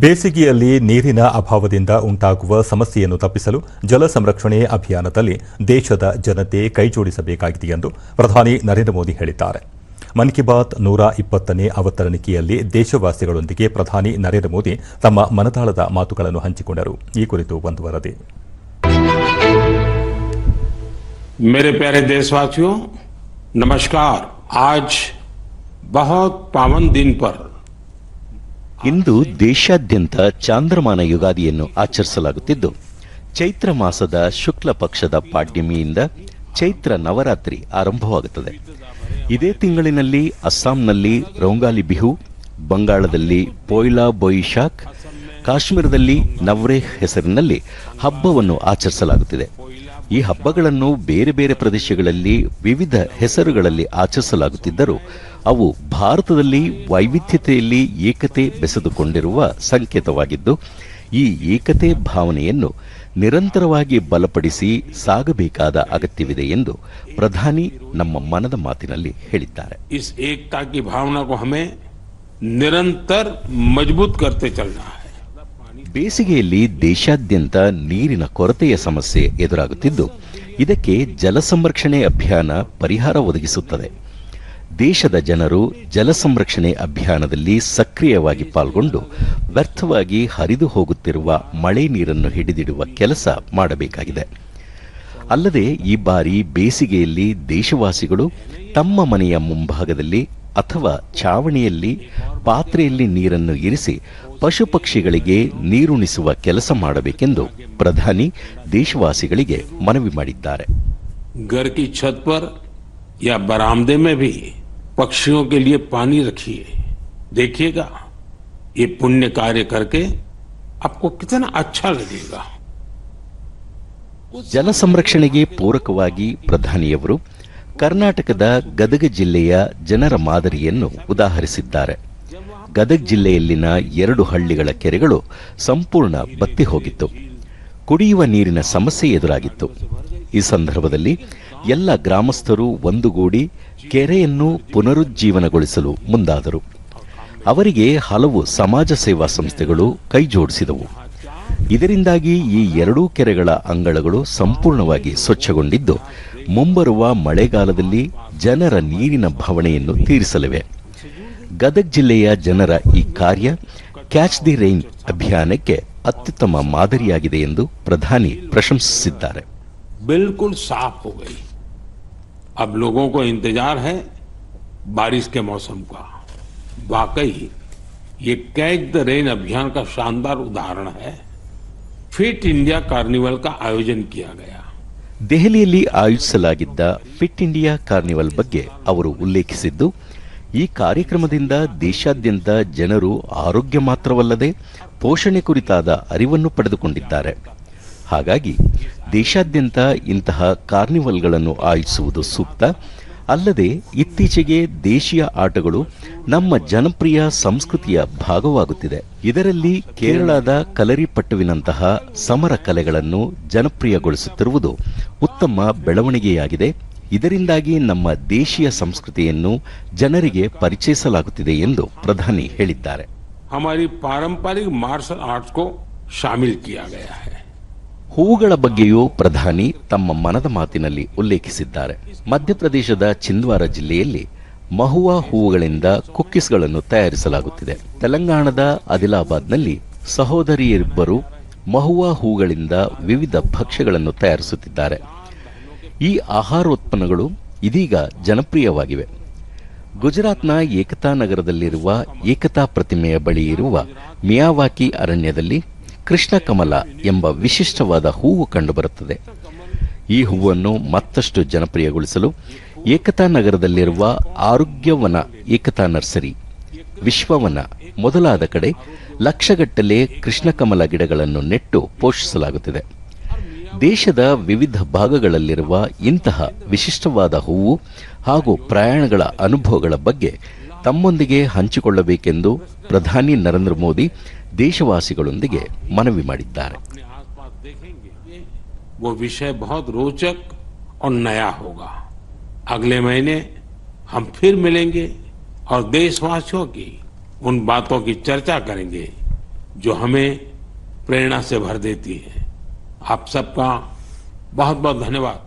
ಬೇಸಿಗೆಯಲ್ಲಿ ನೀರಿನ ಅಭಾವದಿಂದ ಉಂಟಾಗುವ ಸಮಸ್ಯೆಯನ್ನು ತಪ್ಪಿಸಲು ಜಲ ಸಂರಕ್ಷಣೆ ಅಭಿಯಾನದಲ್ಲಿ ದೇಶದ ಜನತೆ ಕೈಜೋಡಿಸಬೇಕಾಗಿದೆ ಎಂದು ಪ್ರಧಾನಿ ನರೇಂದ್ರ ಮೋದಿ ಹೇಳಿದ್ದಾರೆ ಮನ್ ಕಿ ಬಾತ್ ನೂರ ಇಪ್ಪತ್ತನೇ ಅವತರಣಿಕೆಯಲ್ಲಿ ದೇಶವಾಸಿಗಳೊಂದಿಗೆ ಪ್ರಧಾನಿ ನರೇಂದ್ರ ಮೋದಿ ತಮ್ಮ ಮನದಾಳದ ಮಾತುಗಳನ್ನು ಹಂಚಿಕೊಂಡರು ಈ ಕುರಿತು ಒಂದು ವರದಿ मेरे प्यारे देशवासियों नमस्कार आज बहुत पावन दिन पर ಇಂದು ದೇಶಾದ್ಯಂತ ಚಾಂದ್ರಮಾನ ಯುಗಾದಿಯನ್ನು ಆಚರಿಸಲಾಗುತ್ತಿದ್ದು, ಚೈತ್ರ ಮಾಸದ ಶುಕ್ಲ ಪಕ್ಷದ ಪಾಡ್ಯಮಿಯಿಂದ ಚೈತ್ರ ನವರಾತ್ರಿ ಆರಂಭವಾಗುತ್ತದೆ. ಇದೇ ತಿಂಗಳಿನಲ್ಲಿ ಅಸ್ಸಾಂನಲ್ಲಿ ರೋಂಗಾಲಿ ಬಿಹು, ಬಂಗಾಳದಲ್ಲಿ ಪೋಯ್ಲಾ ಬೊಯಿಶಾಕ್ ಕಾಶ್ಮೀರದಲ್ಲಿ ನವ್ರೇಹ್ ಹೆಸರಿನಲ್ಲಿ ಹಬ್ಬವನ್ನು ಆಚರಿಸಲಾಗುತ್ತಿದೆ. ಈ ಹಬ್ಬಗಳನ್ನು ಬೇರೆ ಬೇರೆ ಪ್ರದೇಶಗಳಲ್ಲಿ ವಿವಿಧ ಹೆಸರುಗಳಲ್ಲಿ ಆಚರಿಸಲಾಗುತ್ತಿದ್ದರೂ ಅವು ಭಾರತದಲ್ಲಿ ವೈವಿಧ್ಯತೆಯಲ್ಲಿ ಏಕತೆ ಬೆಸೆದುಕೊಂಡಿರುವ ಸಂಕೇತವಾಗಿದ್ದು, ಈ ಏಕತೆ ಭಾವನೆಯನ್ನು ನಿರಂತರವಾಗಿ ಬಲಪಡಿಸಿ ಸಾಗಬೇಕಾದ ಅಗತ್ಯವಿದೆ ಎಂದು ಪ್ರಧಾನಿ ನಮ್ಮ ಮನದ ಮಾತಿನಲ್ಲಿ ಹೇಳಿದ್ದಾರೆ. ಏಕತಾ ಕಿ ಭಾವನಾ ನಿರಂತರ ಮಜಬೂತ್ ಕರ್ತೆ ಚಲನಾ ಬೇಸಿಗೆಯಲ್ಲಿ ದೇಶಾದ್ಯಂತ ನೀರಿನ ಕೊರತೆಯ ಸಮಸ್ಯೆ ಎದುರಾಗುತ್ತಿದ್ದು, ಇದಕ್ಕೆ ಜಲ ಸಂರಕ್ಷಣೆ ಅಭಿಯಾನ ಪರಿಹಾರ ಒದಗಿಸುತ್ತದೆ. ದೇಶದ ಜನರು ಜಲ ಸಂರಕ್ಷಣೆ ಅಭಿಯಾನದಲ್ಲಿ ಸಕ್ರಿಯವಾಗಿ ಪಾಲ್ಗೊಂಡು ವ್ಯರ್ಥವಾಗಿ ಹರಿದು ಹೋಗುತ್ತಿರುವ ಮಳೆ ನೀರನ್ನು ಹಿಡಿದಿಡುವ ಕೆಲಸ ಮಾಡಬೇಕಾಗಿದೆ. ಅಲ್ಲದೆ ಈ ಬಾರಿ ಬೇಸಿಗೆಯಲ್ಲಿ ದೇಶವಾಸಿಗಳು ತಮ್ಮ ಮನೆಯ ಮುಂಭಾಗದಲ್ಲಿ ಅಥವಾ ಚಾವಣಿಯಲ್ಲಿ ಪಾತ್ರೆಯಲ್ಲಿ ನೀರನ್ನು ಇರಿಸಿ ಪಶು ಪಕ್ಷಿಗಳಿಗೆ ನೀರುಣಿಸುವ ಕೆಲಸ ಮಾಡಬೇಕೆಂದು ಪ್ರಧಾನಿ ದೇಶವಾಸಿಗಳಿಗೆ ಮನವಿ ಮಾಡಿದ್ದಾರೆ घर की छत पर या बरामदे में भी पक्षियों के लिए पानी रखिए देखिएगा ये पुण्य कार्य करके आपको कितना अच्छा लगेगा ಜಲ ಸಂರಕ್ಷಣೆಗೆ ಪೂರಕವಾಗಿ ಪ್ರಧಾನಿಯವರು ಕರ್ನಾಟಕದ ಗದಗ ಜಿಲ್ಲೆಯ ಜನರ ಮಾದರಿಯನ್ನು ಉದಾಹರಿಸಿದ್ದಾರೆ. ಗದಗ ಜಿಲ್ಲೆಯಲ್ಲಿನ ಎರಡು ಹಳ್ಳಿಗಳ ಕೆರೆಗಳು ಸಂಪೂರ್ಣ ಬತ್ತಿ ಹೋಗಿತ್ತು. ಕುಡಿಯುವ ನೀರಿನ ಸಮಸ್ಯೆ ಎದುರಾಗಿತ್ತು. ಈ ಸಂದರ್ಭದಲ್ಲಿ ಎಲ್ಲ ಗ್ರಾಮಸ್ಥರು ಒಂದುಗೂಡಿ ಕೆರೆಯನ್ನು ಪುನರುಜ್ಜೀವನಗೊಳಿಸಲು ಮುಂದಾದರು. ಅವರಿಗೆ ಹಲವು ಸಮಾಜ ಸೇವಾ ಸಂಸ್ಥೆಗಳು ಕೈಜೋಡಿಸಿದವು. ಇದರಿಂದಾಗಿ ಈ ಎರಡೂ ಕೆರೆಗಳ ಅಂಗಳಗಳು ಸಂಪೂರ್ಣವಾಗಿ ಸ್ವಚ್ಛಗೊಂಡಿದ್ದು ಮುಂಬರುವ ಮಳೆಗಾಲದಲ್ಲಿ ಜನರ ನೀರಿನ ಭವಣೆಯನ್ನು ತೀರಿಸಲಿವೆ ಗದಗ್ ಜಿಲ್ಲೆಯ ಜನರ ಈ ಕಾರ್ಯ ಕ್ಯಾಚ್ ದಿ ರೈನ್ ಅಭಿಯಾನಕ್ಕೆ ಅತ್ಯುತ್ತಮ ಮಾದರಿಯಾಗಿದೆ ಎಂದು ಪ್ರಧಾನಿ ಪ್ರಶಂಸಿಸಿದ್ದಾರೆ बिल्कुल साफ हो गई अब लोगों को इंतजार है बारिश के मौसम का वाकई ये कैच द रेन अभियान का शानदार उदाहरण है ಫಿಟ್ ಇಂಡಿಯಾ ಕಾರ್ನಿವಲ್ ಕಾ ಆಯೋಜನ ದೆಹಲಿಯಲ್ಲಿ ಆಯೋಜಿಸಲಾಗಿದ್ದ ಫಿಟ್ ಇಂಡಿಯಾ ಕಾರ್ನಿವಲ್ ಬಗ್ಗೆ ಅವರು ಉಲ್ಲೇಖಿಸಿದ್ದು, ಈ ಕಾರ್ಯಕ್ರಮದಿಂದ ದೇಶಾದ್ಯಂತ ಜನರು ಆರೋಗ್ಯ ಮಾತ್ರವಲ್ಲದೆ ಪೋಷಣೆ ಕುರಿತಾದ ಅರಿವನ್ನು ಪಡೆದುಕೊಂಡಿದ್ದಾರೆ. ಹಾಗಾಗಿ ದೇಶಾದ್ಯಂತ ಇಂತಹ ಕಾರ್ನಿವಲ್ಗಳನ್ನು ಆಯೋಜಿಸುವುದು ಸೂಕ್ತ. ಅಲ್ಲದೆ ಇತ್ತೀಚೆಗೆ ದೇಶೀಯ ಆಟಗಳು ನಮ್ಮ ಜನಪ್ರಿಯ ಸಂಸ್ಕೃತಿಯ ಭಾಗವಾಗುತ್ತಿದೆ. ಇದರಲ್ಲಿ ಕೇರಳದ ಕಲರಿಪಟ್ಟುವಿನಂತಹ ಸಮರ ಕಲೆಗಳನ್ನು ಜನಪ್ರಿಯಗೊಳಿಸುತ್ತಿರುವುದು ಉತ್ತಮ ಬೆಳವಣಿಗೆಯಾಗಿದೆ. ಇದರಿಂದಾಗಿ ನಮ್ಮ ದೇಶೀಯ ಸಂಸ್ಕೃತಿಯನ್ನು ಜನರಿಗೆ ಪರಿಚಯಿಸಲಾಗುತ್ತಿದೆ ಎಂದು ಪ್ರಧಾನಿ ಹೇಳಿದ್ದಾರೆ. ಹಮಾರಿ ಪಾರಂಪರಿಕ ಮಾರ್ಷಲ್ ಆರ್ಟ್ಸ್ ಶಾಮಿಲ್ ಕಿಯಾ ಗಯಾ ಹೈ. ಹೂವುಗಳ ಬಗ್ಗೆಯೂ ಪ್ರಧಾನಿ ತಮ್ಮ ಮನದ ಮಾತಿನಲ್ಲಿ ಉಲ್ಲೇಖಿಸಿದ್ದಾರೆ. ಮಧ್ಯಪ್ರದೇಶದ ಚಿಂದ್ವಾರ ಜಿಲ್ಲೆಯಲ್ಲಿ ಮಹುವಾ ಹೂವುಗಳಿಂದ ಕುಕ್ಕೀಸ್ಗಳನ್ನು ತಯಾರಿಸಲಾಗುತ್ತಿದೆ. ತೆಲಂಗಾಣದ ಆದಿಲಾಬಾದ್ನಲ್ಲಿ ಸಹೋದರಿಯರಿಬ್ಬರು ಮಹುವಾ ಹೂಗಳಿಂದ ವಿವಿಧ ಭಕ್ಷ್ಯಗಳನ್ನು ತಯಾರಿಸುತ್ತಿದ್ದಾರೆ. ಈ ಆಹಾರೋತ್ಪನ್ನಗಳು ಇದೀಗ ಜನಪ್ರಿಯವಾಗಿವೆ. ಗುಜರಾತ್ನ ಏಕತಾ ನಗರದಲ್ಲಿರುವ ಏಕತಾ ಪ್ರತಿಮೆಯ ಬಳಿ ಇರುವ ಮಿಯಾವಾಕಿ ಅರಣ್ಯದಲ್ಲಿ ಕೃಷ್ಣ ಕಮಲ ಎಂಬ ವಿಶಿಷ್ಟವಾದ ಹೂವು ಕಂಡುಬರುತ್ತದೆ. ಈ ಹೂವನ್ನು ಮತ್ತಷ್ಟು ಜನಪ್ರಿಯಗೊಳಿಸಲು ಏಕತಾ ನಗರದಲ್ಲಿರುವ ಆರೋಗ್ಯವನ ಏಕತಾ ನರ್ಸರಿ, ವಿಶ್ವವನ ಮೊದಲಾದ ಕಡೆ ಲಕ್ಷಗಟ್ಟಲೆ ಕೃಷ್ಣಕಮಲ ಗಿಡಗಳನ್ನು ನೆಟ್ಟು ಪೋಷಿಸಲಾಗುತ್ತಿದೆ. ದೇಶದ ವಿವಿಧ ಭಾಗಗಳಲ್ಲಿರುವ ಇಂತಹ ವಿಶಿಷ್ಟವಾದ ಹೂವು ಹಾಗೂ ಪ್ರಯಾಣಗಳ ಅನುಭವಗಳ ಬಗ್ಗೆ ತಮ್ಮೊಂದಿಗೆ ಹಂಚಿಕೊಳ್ಳಬೇಕೆಂದು ಪ್ರಧಾನಿ ನರೇಂದ್ರ ಮೋದಿ ದೇಶವಾಸಿಗಳೊಂದಿಗೆ ಮನವಿ ಮಾಡಿದ್ದಾರೆ अपने आसपास देखेंगे वो विषय बहुत रोचक और नया होगा अगले महीने हम फिर मिलेंगे और देशवासियों की उन बातों की चर्चा करेंगे जो हमें प्रेरणा से भर देती है आप सबका बहुत बहुत धन्यवाद